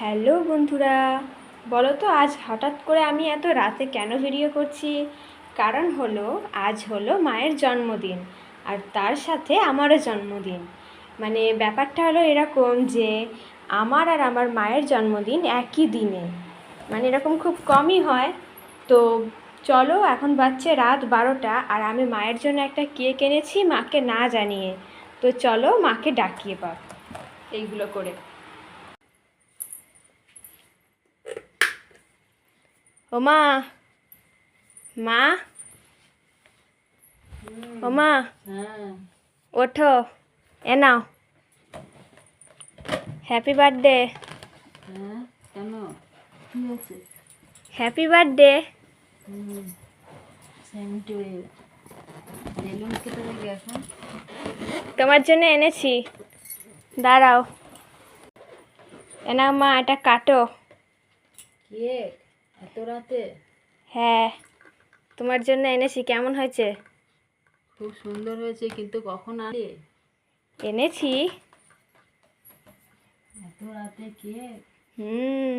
Hello বন্ধুরা, বলো তো আজ হঠাৎ করে আমি এত রাতে কেন ভিডিও করছি? কারণ হলো, আজ হলো মায়ের জন্মদিন আর তার সাথে আমারও জন্মদিন। মানে ব্যাপারটা হলো এরকম যে, আমার আর আমার মায়ের জন্মদিন একই দিনে। মানে এরকম খুব কমই হয়। তো চলো, এখন বাজছে রাত বারোটা আর আমি মায়ের জন্য একটা কেক এনেছি মাকে না জানিয়ে। তো চলো মাকে ডাকিয়ে পার এইগুলো করে। ও মা। মা। ও মা। হ্যাঁ। ওঠো। এ নাও। হ্যাপি বার্থডে হ্যাঁ কেন? কি আছে হ্যাপি বার্থডে তোমার জন্য এনেছি। দাঁড়াও। এ নাও মা এটা কাটো। কেক এত রাতে হ্যাঁ তোমার জন্য এনেছি কেমন হয়েছে? খুব সুন্দর হয়েছে কিন্তু কখন আলে এনেছি। এত রাতে কে? হুম।